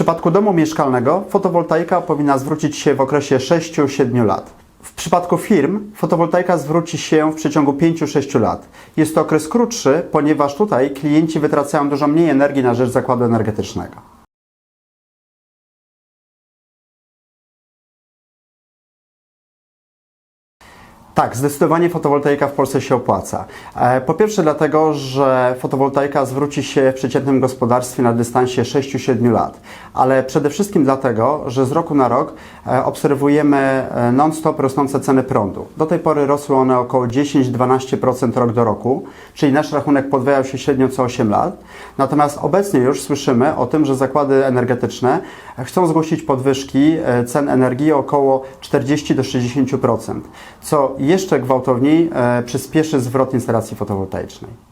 przypadku domu mieszkalnego fotowoltaika powinna zwrócić się w okresie 6-7 lat. W przypadku firm fotowoltaika zwróci się w przeciągu 5-6 lat. Jest to okres krótszy, ponieważ tutaj klienci wytracają dużo mniej energii na rzecz zakładu energetycznego. Tak, zdecydowanie fotowoltaika w Polsce się opłaca. E, Po pierwsze dlatego, że fotowoltaika zwróci się w przeciętnym gospodarstwie na dystansie 6-7 lat, ale przede wszystkim dlatego, że z roku na rok e, obserwujemy e, non-stop rosnące ceny prądu. Do tej pory rosły one około 10-12% rok do roku, czyli nasz rachunek podwajał się średnio co 8 lat. Natomiast obecnie już słyszymy o tym, że zakłady energetyczne chcą zgłosić podwyżki e, cen energii około 40-60%, co jeszcze gwałtowniej e, przyspieszy zwrot instalacji fotowoltaicznej.